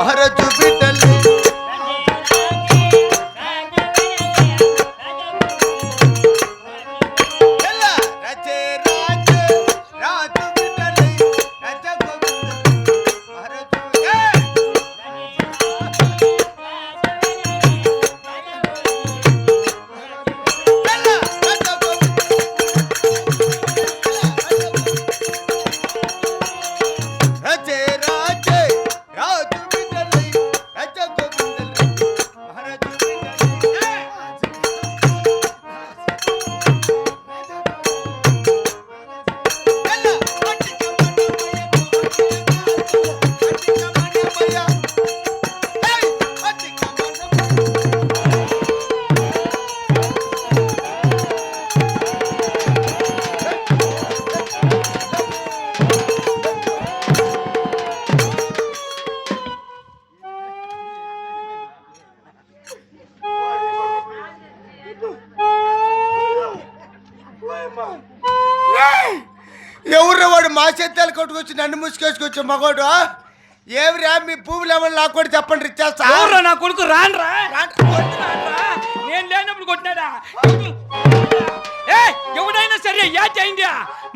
ಮಹಾರಾಜು ఎవరు వాడు మా చేతాలు కొట్టుకొచ్చి నన్ను ముసుకేసుకొచ్చే మగోడు? ఏమిరా మీ పువ్వులు నాకు కూడా చెప్పండి ఇచ్చేస్తా. ఎవరు నా కొడుకు? రాన్రా. నేను లేనప్పుడు కొట్టినాడా? ఏ ఎవడైనా సరే ఏ చేయండి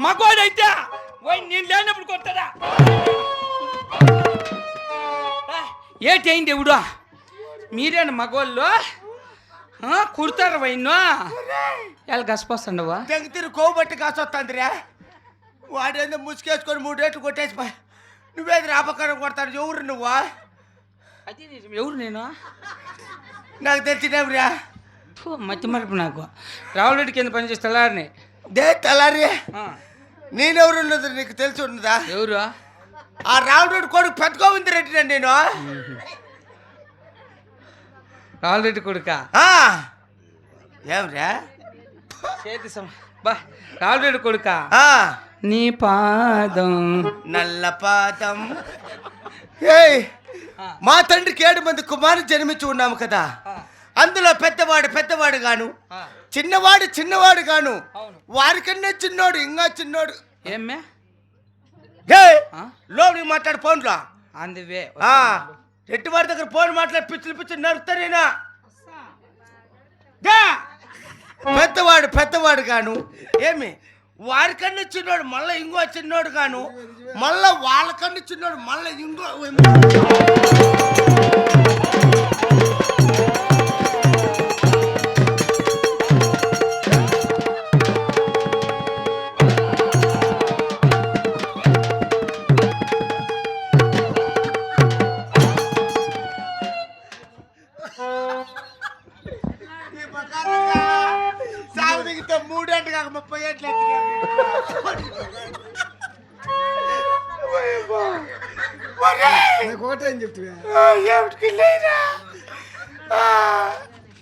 మగోడైతే? ఓయ్ నేను లేనప్పుడు కొట్టాడా? ఏ చేయండి ఎవడు? మీరేనా మగోళ్ళు? కుడతారు వైన్నో? ఎలా గసిపోస్తుండవా? తెంగితిరి కోబట్టి కాసొస్తుందిరా వాడేందో ముసుకేసుకొని మూడు రేట్లు కొట్టేసి పా. నువ్వేది రాపక్కన కొడతాను ఎవరు నువ్వా? అది నిజం. ఎవరు నేను? నాకు తెలిసినవురా. మతి మరపు నాకు. రావులరెడ్డి కింద పని చేస్తే తెల్లారిని. దే తలారి నేనెవరు ఉన్నది నీకు తెలిసి ఉన్నదా? ఎవరు? ఆ రావుడు కొడుకు పెద్ద గోవింద రెడ్డి నేను. రావులరెడ్డి కొడుక. ఏమిరా? చేతి సమ బా రావులరెడ్డి కొడుక. నీ పాదం. నల్ల పాదం. ఏయ్ మా తండ్రికి ఏడు మంది కుమారులు జన్మించి ఉన్నాము కదా. అందులో పెద్దవాడు పెద్దవాడు గాను చిన్నవాడు చిన్నవాడు గాను. అవును. వారికన్నా చిన్నోడు ఇంకా చిన్నోడు. ఏమ్మే? ఏయ్, లోపలికి మాట్లాడు ఫోన్లో. అందువే. ఆ, రెడ్డివాడి దగ్గర ఫోన్ మాట్లాడి పిచ్చులు పిచ్చులు నడుస్తానేనా దా! పెద్దవాడు పెద్దవాడు గాను ఏమి? వారికన్నా చిన్నోడు మళ్ళీ ఇంకో చిన్నోడు గాను మళ్ళీ వాళ్ళకన్నా చిన్నోడు మళ్ళీ ఇంకో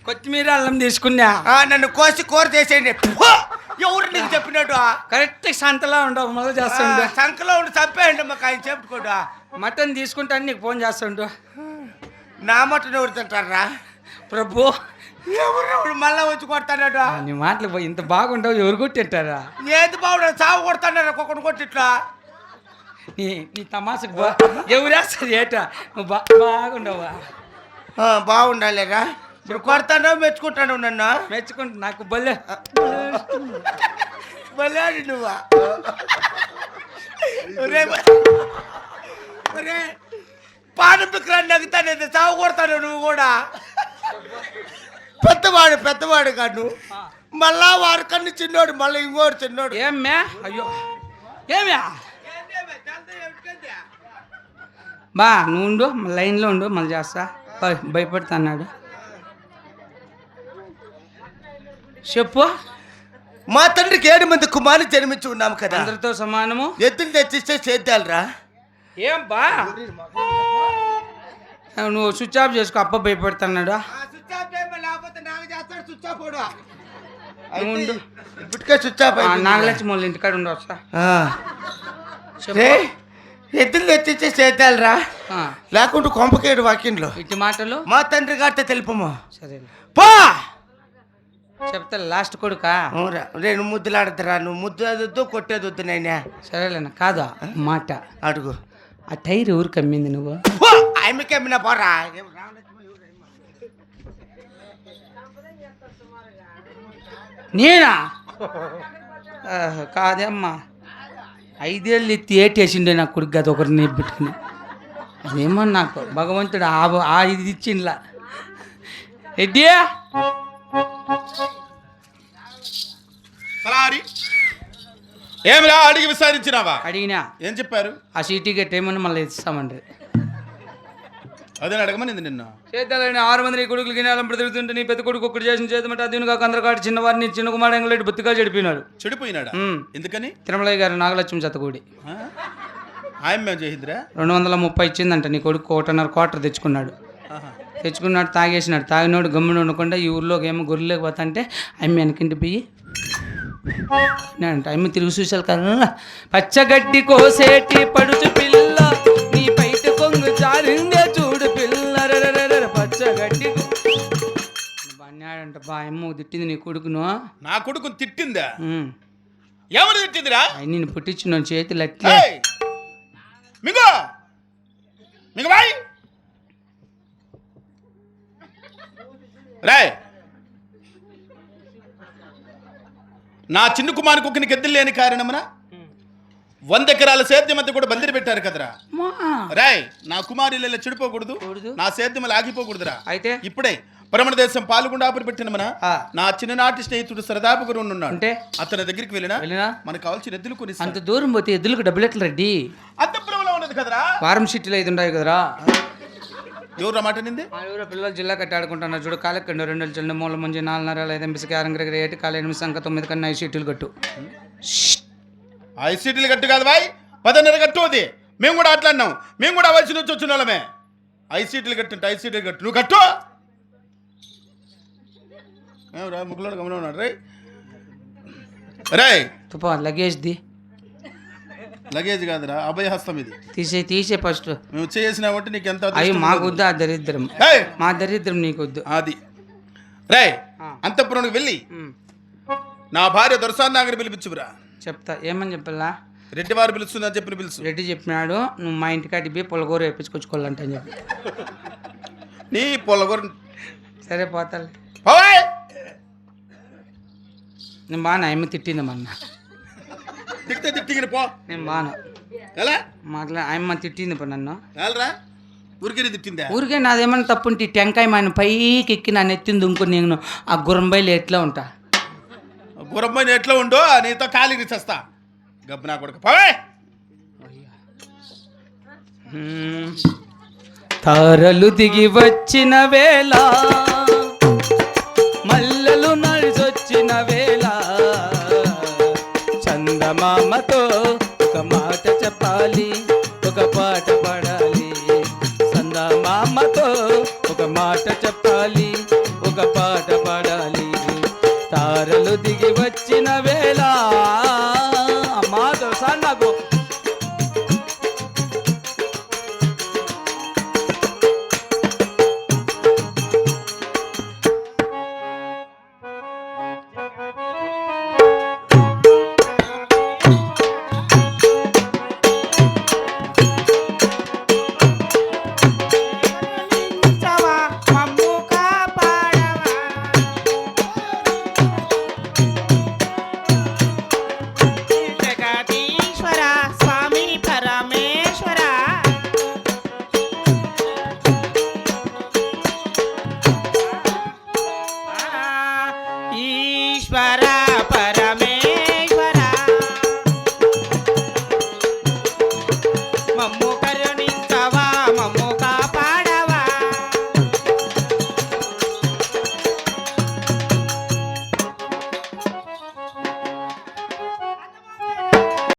కొత్తిమీర అల్లం తీసుకున్నా. నన్ను కోసి కూర చేసేయండి! ఎవరు నీకు చెప్పినట్టు? కరెక్ట్ సంతలా ఉండవు మళ్ళీ చేస్తుండు. సంఖలో ఉండి చంపేయండి మాకు ఆయన చెప్పుకోడు మటన్ తీసుకుంటాను నీకు ఫోన్ చేస్తుండు. నా మటన్ ఎవరు తింటారా? ప్రభు. ఎవరు మళ్ళా వచ్చి కొడతాడు నీ మాటలు పోయి ఇంత బాగుండవు ఎవరు కొట్టింటారా ఏది బాగుండదు సాగు కొడతాడు ఒక్కొక్కటి కొట్టి ఇట్లా? నీ నీ తమాసకు బా ఎవరేస్తారు ఏట నువ్వు బా బాగుండవా బాగుండాలిరా ఇప్పుడు కొడతానో మెచ్చుకుంటాను నన్ను మెచ్చుకుంటు నాకు బల్లె బలాడి నువ్వా పానం పిక్కరాన్ని నగ్గుతాను సాగు కొడతాను నువ్వు కూడా పెద్దవాడు పెద్దవాడు కాదు మళ్ళా వారి కన్ను చిన్నోడు మళ్ళీ ఇంకోటి చిన్నోడు ఏమ్మే అయ్యో ఏమ్యా బా నువ్వు ఉండు లైన్లో ఉండు మళ్ళీ చేస్తా. భయపడతా అన్నాడు చెప్పు. మా తండ్రికి ఏడు మంది కుమారులు జన్మించి ఉన్నాము కదా. అందరితో సమానము? ఎత్తులు తెచ్చిస్తే చేద్దాలరా ఏం బా? నువ్వు స్విచ్ ఆఫ్ చేసుకో అప్ప భయపడుతున్నాడు. ఇప్పటికే స్విచ్ ఆఫ్. నాగలక్ష్మి వాళ్ళ ఇంటికాడ ఉండు వస్తా. ఆ. చెప్పు. రే, ఎద్దులు చేద్దాలరా ఆ, లేకుంటే కొంపకేడు వాక్యంలో ఇటు మాటలు? మా తండ్రి గారితో తెలుపము. సరే పో! చెప్తా లాస్ట్ కొడుకా? అవురా. నేను ముద్దులాడతారా నువ్వు ముద్దు అదొద్దు కొట్టేది వద్దు నైనా. సరేలేనా కాదా మాట. అడుగు. ఆ టైర్ ఎవరు కమ్మింది నువ్వు. పో, ఆ ఆయమ్మకి ఏమినా పోరా? నేనా? కాదే అమ్మా. ఐదేళ్ళు ఎత్తి ఏటేసిండే నా కొడుకు గది ఒకరిని నెబ్బెట్టుకుని అదేమో నాకు భగవంతుడు ఆ ఆ ఇది ఇచ్చిండ్లా. సలారి! ఏమిరా అడిగి విచారించినావా అడిగినా. ఏం చెప్పారు? ఆ సీటీ గట్టేమని మళ్ళీ ఇస్తామండ్రి. అదే అడగమనింది నిన్ను? చేతాలని ఆరు మంది నీ కొడుకులు గినాలంపడి తిరుగుతుంటే నీ పెద్ద కొడుకు ఒక్కటి చేసిన చేతమంటే అదీని కాక అందరికాడు చిన్నవారిని చిన్న కుమారు ఎంగలేటి బొత్తిగా చెడిపోయినాడు. చెడిపోయినాడా. ఎందుకని? తిరుమలయ్య గారు నాగలక్ష్మి జతకూడి రెండు వందల ముప్పై ఇచ్చిందంట నీ కొడుకు ఒకటిన్నర క్వార్టర్ తెచ్చుకున్నాడు. తెచ్చుకున్నాడు తాగేసినాడు. తాగినోడు గమ్మున ఉండకుండా ఈ ఊర్లోకి ఏమో గొర్రెలోకి పోతాంటే అమ్మి వెనకింటి పోయి అంటే అమ్మి తిరిగి చూసారు కదా. పచ్చగడ్డి కోసేటి పడుచు పిల్ల నీ బయట కొంగు జారిందే పచ్చగడ్డి బన్నాడంట బా అమ్మ తిట్టింది నీ కొడుకును. నా కొడుకు తిట్టిందా. ఎవరు తిట్టిందిరా? అయి నిన్ను పుట్టించిన చేతులు అట్లే! మింగు! మింగు బాయ్! రాయ్! నా చిన్న కుమారుకు ఒక ఎద్దులు లేని కారణమున వంద ఎకరాల సేద్యం అంతా కూడా బందిరి పెట్టారు కదరా. రాయ్ నా కుమారులు ఇలా చెడిపోకూడదు. కూడదు. నా సేద్యం ఆగిపోకూడదురా. అయితే? ఇప్పుడే పరమణ దేశం పాల్గొండాపురి పెట్టిన మన. నా చిన్ననాటి స్నేహితుడు సరదాపు గురు ఉన్నాడు. అంటే? అతని దగ్గరికి వెళ్ళినా వెళ్ళినా? మనకు కావాల్సిన ఎద్దులు కొని అంత దూరం పోతే ఎద్దులకు డబ్బులు ఎట్లా రెడ్డి? అంతపురంలో ఉన్నది కదరా. వారం సిటీలో ఐదు ఉన్నాయి కదరా? ఎవరు మాట నింది ఊరు పిల్లలు జిల్లా కట్టి ఆడుకుంటున్నారు. చూడు కాలెక్కండు రెండు చెల్లి మూల ముంజి నాలుగున్నర ఐదు ఎంపిసి ఆరంగర ఏటి కాలు ఎనిమిది సంఖ తొమ్మిది కన్నా ఐదు సీట్లు కట్టు. ఐదు సీట్లు కట్టు కాదు బాయ్. పదన్నర కట్టు అది మేము కూడా అట్లాన్నాం మేము కూడా అవలసి నుంచి వచ్చిన వాళ్ళమే. ఐదు సీట్లు కట్టు ఐదు సీట్లు కట్టు. నువ్వు కట్టు. ఏమరా ముగ్గులోడు గమనం ఉన్నాడు రై రై తుపా లగేజ్ ది. లగేజ్ కాదురా అభయహస్తం ఇది. తీసే తీసే ఫస్ట్ మేము చేసినామంటే నీకు ఎంత అవి మాకు. వద్దు ఆ దరిద్రం! మా దరిద్రం నీకు వద్దు. అది. రే. అంతపురానికి వెళ్ళి. నా భార్య దొరసాన్ నాగరి పిలిపించుకురా చెప్తా. ఏమని చెప్పాలా? రెడ్డి వారు పిలుస్తుందని చెప్పి పిలుసు. రెడ్డి చెప్పినాడు నువ్వు మా ఇంటికాటి పోయి పొలగూర వేపించుకొచ్చుకోవాలంట అని చెప్పి. నీ పొలగొర సరే పోతాలే. నేను బాగా ఏమో తిట్టింది మొన్న. తిక్తే తిట్టిగిన పో. నేను బాగా ఎలా? మాట్లా ఆయమ్మ తిట్టింది ఇప్పుడు నన్ను. ఊరికి తిట్టిందా? ఊరికే నాదేమన్నా తప్పుంటే టెంకాయ మన పైకి ఎక్కి నా నెత్తిని దుంకుని నేను ఆ గురంబైలు ఎట్లా ఉంటా? గురమ్మని ఎట్లా ఉండో నీతో ఖాళీ చేస్తా గబ్బు నా కొడుకు. పోవాయ్ తారలు దిగి వచ్చిన వేళ మల్లలు నడిచొచ్చిన వేళ చందమామతో ఒక మాట చెప్పాలి ఒక పాట పాడాలి. చందమామతో ఒక మాట చెప్పాలి.